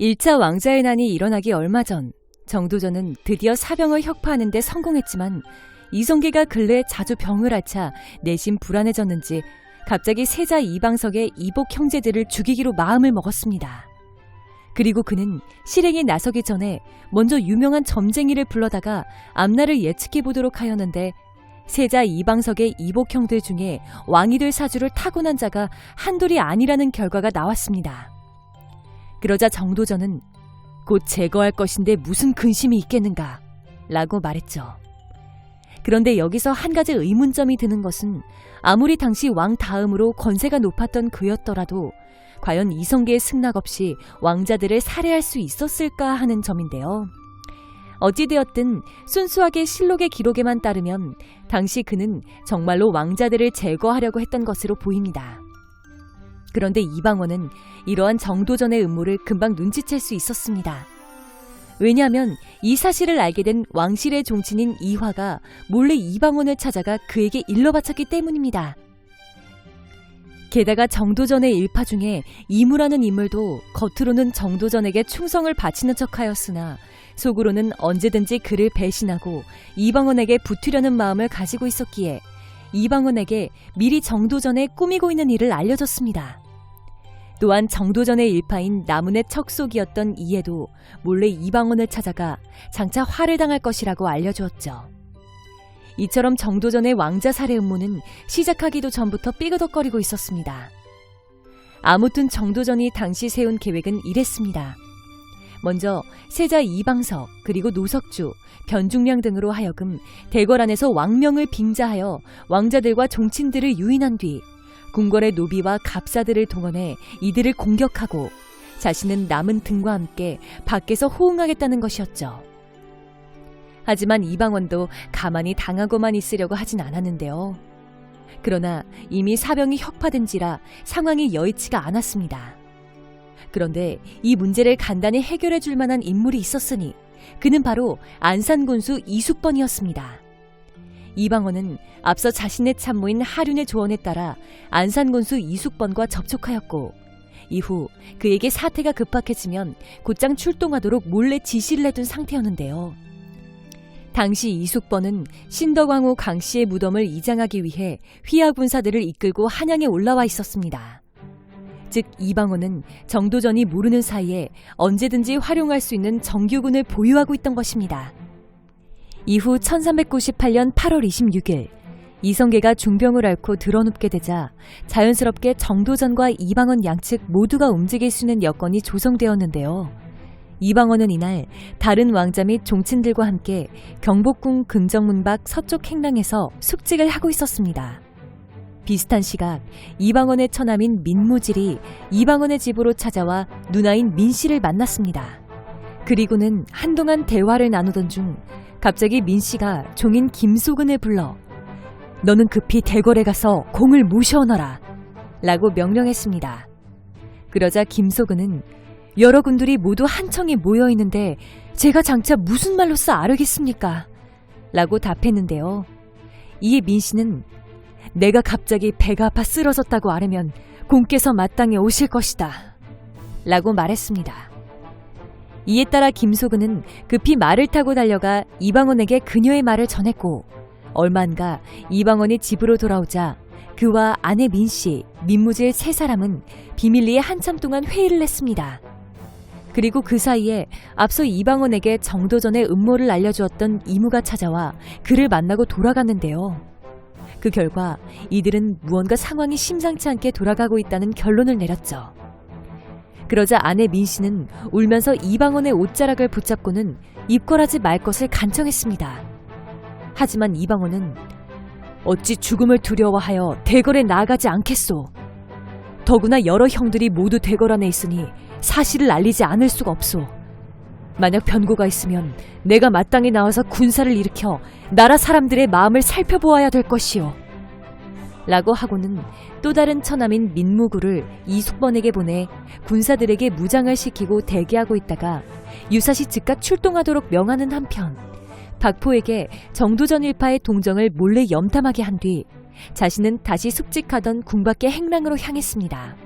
1차 왕자의 난이 일어나기 얼마 전 정도전은 드디어 사병을 혁파하는 데 성공했지만 이성계가 근래에 자주 병을 앓자 내심 불안해졌는지 갑자기 세자 이방석의 이복 형제들을 죽이기로 마음을 먹었습니다. 그리고 그는 실행에 나서기 전에 먼저 유명한 점쟁이를 불러다가 앞날을 예측해 보도록 하였는데 세자 이방석의 이복 형들 중에 왕이 될 사주를 타고난 자가 한둘이 아니라는 결과가 나왔습니다. 그러자 정도전은 곧 제거할 것인데 무슨 근심이 있겠는가? 라고 말했죠. 그런데 여기서 한 가지 의문점이 드는 것은 아무리 당시 왕 다음으로 권세가 높았던 그였더라도 과연 이성계의 승낙 없이 왕자들을 살해할 수 있었을까 하는 점인데요. 어찌되었든 순수하게 실록의 기록에만 따르면 당시 그는 정말로 왕자들을 제거하려고 했던 것으로 보입니다. 그런데 이방원은 이러한 정도전의 음모를 금방 눈치챌 수 있었습니다. 왜냐하면 이 사실을 알게 된 왕실의 종친인 이화가 몰래 이방원을 찾아가 그에게 일러 바쳤기 때문입니다. 게다가 정도전의 일파 중에 이무라는 인물도 겉으로는 정도전에게 충성을 바치는 척하였으나 속으로는 언제든지 그를 배신하고 이방원에게 붙으려는 마음을 가지고 있었기에 이방원에게 미리 정도전에 꾸미고 있는 일을 알려줬습니다. 또한 정도전의 일파인 나문의 척속이었던 이에도 몰래 이방원을 찾아가 장차 화를 당할 것이라고 알려주었죠. 이처럼 정도전의 왕자 살해 음모는 시작하기도 전부터 삐그덕거리고 있었습니다. 아무튼 정도전이 당시 세운 계획은 이랬습니다. 먼저 세자 이방석 그리고 노석주, 변중량 등으로 하여금 대궐 안에서 왕명을 빙자하여 왕자들과 종친들을 유인한 뒤 궁궐의 노비와 갑사들을 동원해 이들을 공격하고 자신은 남은 등과 함께 밖에서 호응하겠다는 것이었죠. 하지만 이방원도 가만히 당하고만 있으려고 하진 않았는데요. 그러나 이미 사병이 혁파된지라 상황이 여의치가 않았습니다. 그런데 이 문제를 간단히 해결해 줄 만한 인물이 있었으니 그는 바로 안산군수 이숙번이었습니다. 이방원은 앞서 자신의 참모인 하륜의 조언에 따라 안산군수 이숙번과 접촉하였고 이후 그에게 사태가 급박해지면 곧장 출동하도록 몰래 지시를 해둔 상태였는데요. 당시 이숙번은 신덕왕후 강씨의 무덤을 이장하기 위해 휘하 군사들을 이끌고 한양에 올라와 있었습니다. 즉 이방원은 정도전이 모르는 사이에 언제든지 활용할 수 있는 정규군을 보유하고 있던 것입니다. 이후 1398년 8월 26일 이성계가 중병을 앓고 드러눕게 되자 자연스럽게 정도전과 이방원 양측 모두가 움직일 수 있는 여건이 조성되었는데요. 이방원은 이날 다른 왕자 및 종친들과 함께 경복궁 긍정문 밖 서쪽 행랑에서 숙직을 하고 있었습니다. 비슷한 시각 이방원의 처남인 민무질이 이방원의 집으로 찾아와 누나인 민씨를 만났습니다. 그리고는 한동안 대화를 나누던 중 갑자기 민 씨가 종인 김소근을 불러 너는 급히 대궐에 가서 공을 모셔오너라 라고 명령했습니다. 그러자 김소근은 여러 군들이 모두 한청에 모여 있는데 제가 장차 무슨 말로써 아르겠습니까? 라고 답했는데요. 이에 민 씨는 내가 갑자기 배가 아파 쓰러졌다고 아뢰면 공께서 마땅히 오실 것이다. 라고 말했습니다. 이에 따라 김소근은 급히 말을 타고 달려가 이방원에게 그녀의 말을 전했고 얼마 안가 이방원이 집으로 돌아오자 그와 아내 민 씨, 민무질 세 사람은 비밀리에 한참 동안 회의를 했습니다. 그리고 그 사이에 앞서 이방원에게 정도전의 음모를 알려주었던 이무가 찾아와 그를 만나고 돌아갔는데요. 그 결과 이들은 무언가 상황이 심상치 않게 돌아가고 있다는 결론을 내렸죠. 그러자 아내 민 씨는 울면서 이방원의 옷자락을 붙잡고는 입궐하지 말 것을 간청했습니다. 하지만 이방원은 어찌 죽음을 두려워하여 대궐에 나아가지 않겠소. 더구나 여러 형들이 모두 대궐 안에 있으니 사실을 알리지 않을 수가 없소. 만약 변고가 있으면 내가 마땅히 나와서 군사를 일으켜 나라 사람들의 마음을 살펴보아야 될 것이오. 라고 하고는 또 다른 처남인 민무구를 이숙번에게 보내 군사들에게 무장을 시키고 대기하고 있다가 유사시 즉각 출동하도록 명하는 한편 박포에게 정도전 일파의 동정을 몰래 염탐하게 한 뒤 자신은 다시 숙직하던 궁 밖의 행랑으로 향했습니다.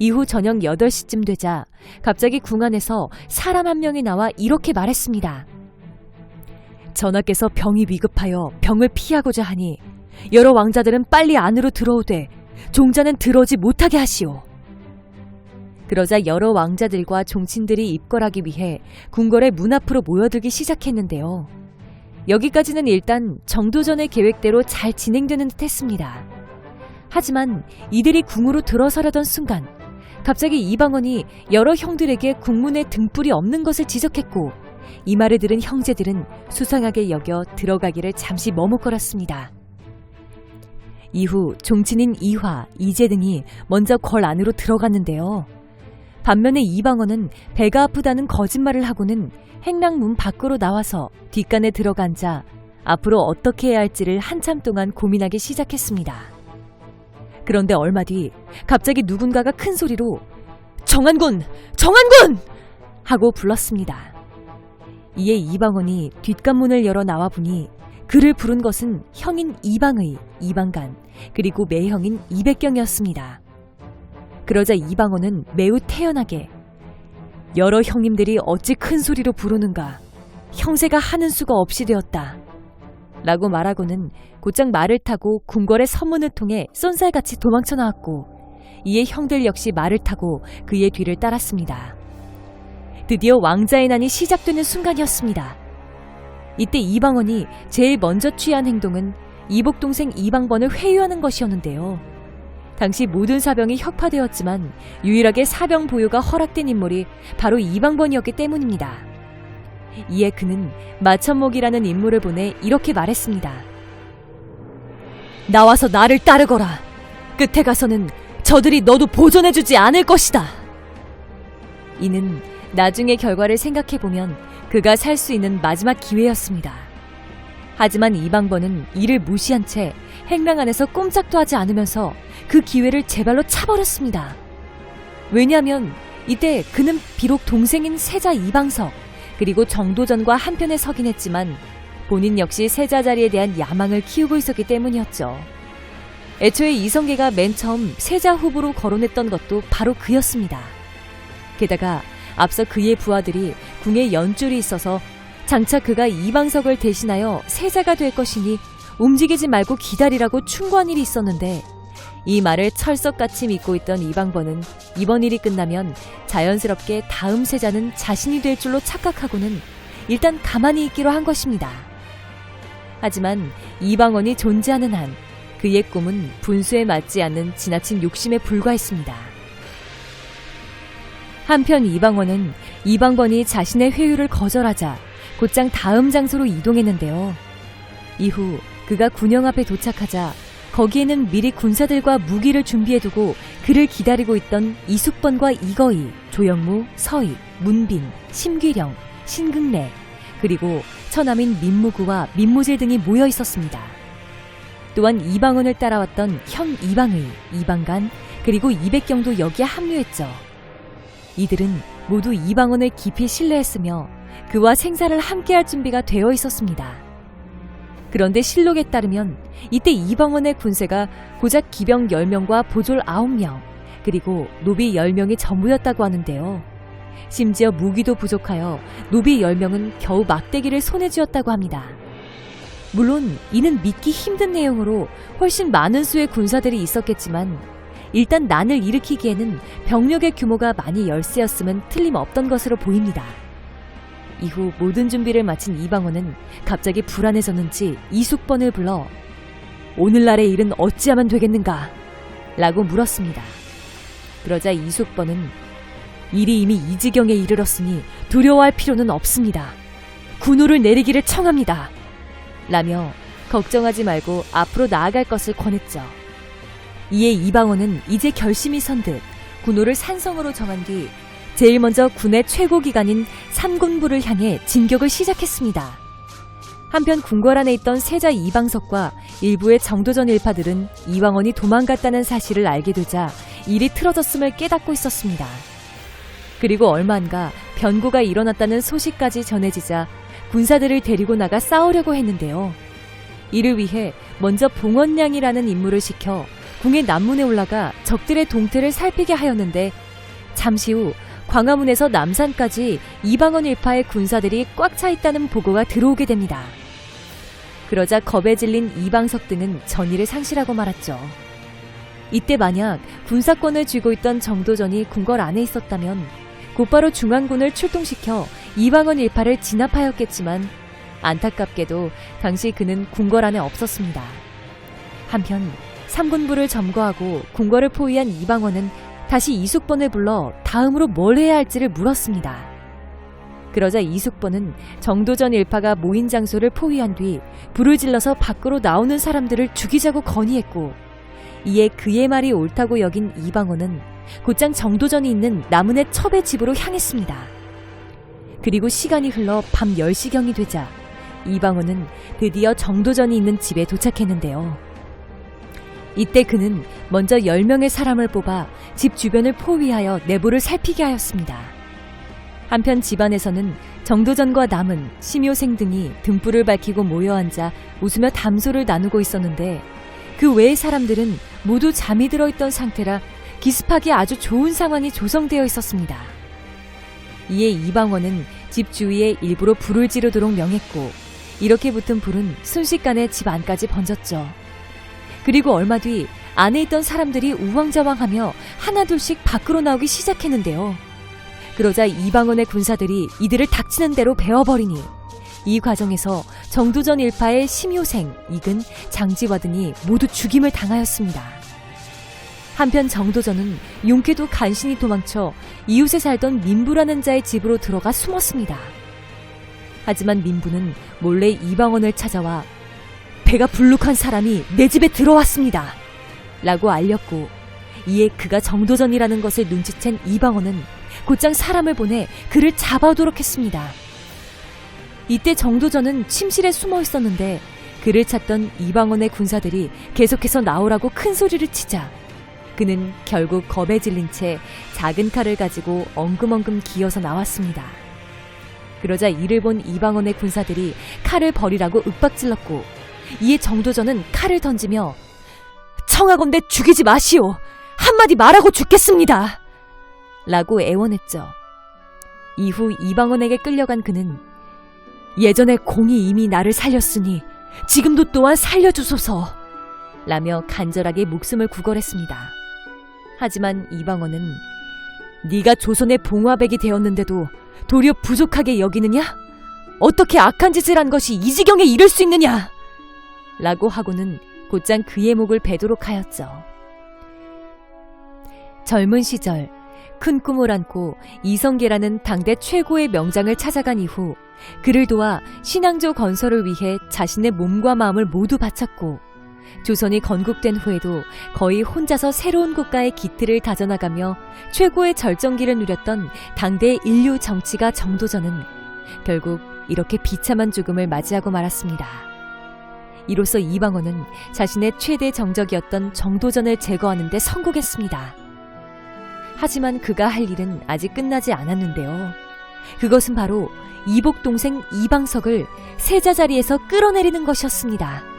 이후 저녁 8시쯤 되자 갑자기 궁 안에서 사람 한 명이 나와 이렇게 말했습니다. 전하께서 병이 위급하여 병을 피하고자 하니 여러 왕자들은 빨리 안으로 들어오되 종자는 들어오지 못하게 하시오. 그러자 여러 왕자들과 종친들이 입궐하기 위해 궁궐의 문 앞으로 모여들기 시작했는데요. 여기까지는 일단 정도전의 계획대로 잘 진행되는 듯 했습니다. 하지만 이들이 궁으로 들어서려던 순간 갑자기 이방원이 여러 형들에게 국문에 등불이 없는 것을 지적했고 이 말을 들은 형제들은 수상하게 여겨 들어가기를 잠시 머뭇거렸습니다. 이후 종친인 이화, 이재 등이 먼저 궐 안으로 들어갔는데요. 반면에 이방원은 배가 아프다는 거짓말을 하고는 행랑문 밖으로 나와서 뒷간에 들어가 앉아 앞으로 어떻게 해야 할지를 한참 동안 고민하기 시작했습니다. 그런데 얼마 뒤 갑자기 누군가가 큰 소리로 정한군! 정한군! 하고 불렀습니다. 이에 이방원이 뒷간문을 열어 나와 보니 그를 부른 것은 형인 이방의 이방간 그리고 매형인 이백경이었습니다. 그러자 이방원은 매우 태연하게 여러 형님들이 어찌 큰 소리로 부르는가 형세가 하는 수가 없이 되었다. 라고 말하고는 곧장 말을 타고 궁궐의 선문을 통해 쏜살같이 도망쳐 나왔고 이에 형들 역시 말을 타고 그의 뒤를 따랐습니다. 드디어 왕자의 난이 시작되는 순간이었습니다. 이때 이방원이 제일 먼저 취한 행동은 이복 동생 이방번을 회유하는 것이었는데요. 당시 모든 사병이 혁파되었지만 유일하게 사병 보유가 허락된 인물이 바로 이방번이었기 때문입니다. 이에 그는 마천목이라는 인물을 보내 이렇게 말했습니다. 나와서 나를 따르거라. 끝에 가서는 저들이 너도 보존해주지 않을 것이다. 이는 나중의 결과를 생각해보면 그가 살 수 있는 마지막 기회였습니다. 하지만 이방번은 이를 무시한 채 행랑 안에서 꼼짝도 하지 않으면서 그 기회를 제 발로 차버렸습니다. 왜냐하면 이때 그는 비록 동생인 세자 이방석 그리고 정도전과 한편에 서긴 했지만 본인 역시 세자 자리에 대한 야망을 키우고 있었기 때문이었죠. 애초에 이성계가 맨 처음 세자 후보로 거론했던 것도 바로 그였습니다. 게다가 앞서 그의 부하들이 궁에 연줄이 있어서 장차 그가 이방석을 대신하여 세자가 될 것이니 움직이지 말고 기다리라고 충고한 일이 있었는데 이 말을 철석같이 믿고 있던 이방번은 이번 일이 끝나면 자연스럽게 다음 세자는 자신이 될 줄로 착각하고는 일단 가만히 있기로 한 것입니다. 하지만 이방원이 존재하는 한 그의 꿈은 분수에 맞지 않는 지나친 욕심에 불과했습니다. 한편 이방원은 이방번이 자신의 회유를 거절하자 곧장 다음 장소로 이동했는데요. 이후 그가 군영 앞에 도착하자 거기에는 미리 군사들과 무기를 준비해두고 그를 기다리고 있던 이숙번과 이거희, 조영무, 서희, 문빈, 심귀령, 신극래, 그리고 처남인 민무구와 민무질 등이 모여 있었습니다. 또한 이방원을 따라왔던 형 이방의, 이방간, 그리고 이백경도 여기에 합류했죠. 이들은 모두 이방원을 깊이 신뢰했으며 그와 생사를 함께할 준비가 되어 있었습니다. 그런데 실록에 따르면 이때 이방원의 군세가 고작 기병 10명과 보졸 9명, 그리고 노비 10명이 전부였다고 하는데요. 심지어 무기도 부족하여 노비 10명은 겨우 막대기를 손에 쥐었다고 합니다. 물론 이는 믿기 힘든 내용으로 훨씬 많은 수의 군사들이 있었겠지만 일단 난을 일으키기에는 병력의 규모가 많이 열세였음은 틀림없던 것으로 보입니다. 이후 모든 준비를 마친 이방원은 갑자기 불안해졌는지 이숙번을 불러 오늘날의 일은 어찌하면 되겠는가? 라고 물었습니다. 그러자 이숙번은 일이 이미 이 지경에 이르렀으니 두려워할 필요는 없습니다. 군호를 내리기를 청합니다. 라며 걱정하지 말고 앞으로 나아갈 것을 권했죠. 이에 이방원은 이제 결심이 선 듯 군호를 산성으로 정한 뒤 제일 먼저 군의 최고 기관인 삼군부를 향해 진격을 시작했습니다. 한편 궁궐 안에 있던 세자 이방석과 일부의 정도전 일파들은 이왕원이 도망갔다는 사실을 알게 되자 일이 틀어졌음을 깨닫고 있었습니다. 그리고 얼마 안가 변고가 일어났다는 소식까지 전해지자 군사들을 데리고 나가 싸우려고 했는데요. 이를 위해 먼저 봉원량이라는 인물을 시켜 궁의 남문에 올라가 적들의 동태를 살피게 하였는데 잠시 후 광화문에서 남산까지 이방원 일파의 군사들이 꽉 차 있다는 보고가 들어오게 됩니다. 그러자 겁에 질린 이방석 등은 전의를 상실하고 말았죠. 이때 만약 군사권을 쥐고 있던 정도전이 궁궐 안에 있었다면 곧바로 중앙군을 출동시켜 이방원 일파를 진압하였겠지만 안타깝게도 당시 그는 궁궐 안에 없었습니다. 한편 삼군부를 점거하고 궁궐을 포위한 이방원은 다시 이숙번을 불러 다음으로 뭘 해야 할지를 물었습니다. 그러자 이숙번은 정도전 일파가 모인 장소를 포위한 뒤 불을 질러서 밖으로 나오는 사람들을 죽이자고 건의했고 이에 그의 말이 옳다고 여긴 이방원은 곧장 정도전이 있는 남은의 첩의 집으로 향했습니다. 그리고 시간이 흘러 밤 10시경이 되자 이방원은 드디어 정도전이 있는 집에 도착했는데요. 이때 그는 먼저 10명의 사람을 뽑아 집 주변을 포위하여 내부를 살피게 하였습니다. 한편 집안에서는 정도전과 남은 심효생 등이 등불을 밝히고 모여 앉아 웃으며 담소를 나누고 있었는데 그 외의 사람들은 모두 잠이 들어 있던 상태라 기습하기 아주 좋은 상황이 조성되어 있었습니다. 이에 이방원은 집 주위에 일부러 불을 지르도록 명했고 이렇게 붙은 불은 순식간에 집 안까지 번졌죠. 그리고 얼마 뒤 안에 있던 사람들이 우왕좌왕하며 하나둘씩 밖으로 나오기 시작했는데요. 그러자 이방원의 군사들이 이들을 닥치는 대로 베어버리니 이 과정에서 정두전 일파의 심효생, 이근, 장지와 등이 모두 죽임을 당하였습니다. 한편 정도전은 용케도 간신히 도망쳐 이웃에 살던 민부라는 자의 집으로 들어가 숨었습니다. 하지만 민부는 몰래 이방원을 찾아와 배가 불룩한 사람이 내 집에 들어왔습니다. 라고 알렸고 이에 그가 정도전이라는 것을 눈치챈 이방원은 곧장 사람을 보내 그를 잡아오도록 했습니다. 이때 정도전은 침실에 숨어 있었는데 그를 찾던 이방원의 군사들이 계속해서 나오라고 큰 소리를 치자 그는 결국 겁에 질린 채 작은 칼을 가지고 엉금엉금 기어서 나왔습니다. 그러자 이를 본 이방원의 군사들이 칼을 버리라고 윽박질렀고 이에 정도전은 칼을 던지며 청하건대 죽이지 마시오. 한마디 말하고 죽겠습니다. 라고 애원했죠. 이후 이방원에게 끌려간 그는 예전에 공이 이미 나를 살렸으니 지금도 또한 살려주소서. 라며 간절하게 목숨을 구걸했습니다. 하지만 이방원은 네가 조선의 봉화백이 되었는데도 도리어 부족하게 여기느냐? 어떻게 악한 짓을 한 것이 이 지경에 이를 수 있느냐? 라고 하고는 곧장 그의 목을 베도록 하였죠. 젊은 시절 큰 꿈을 안고 이성계라는 당대 최고의 명장을 찾아간 이후 그를 도와 신앙조 건설을 위해 자신의 몸과 마음을 모두 바쳤고 조선이 건국된 후에도 거의 혼자서 새로운 국가의 기틀을 다져나가며 최고의 절정기를 누렸던 당대 인류 정치가 정도전은 결국 이렇게 비참한 죽음을 맞이하고 말았습니다. 이로써 이방원은 자신의 최대 정적이었던 정도전을 제거하는 데 성공했습니다. 하지만 그가 할 일은 아직 끝나지 않았는데요. 그것은 바로 이복 동생 이방석을 세자 자리에서 끌어내리는 것이었습니다.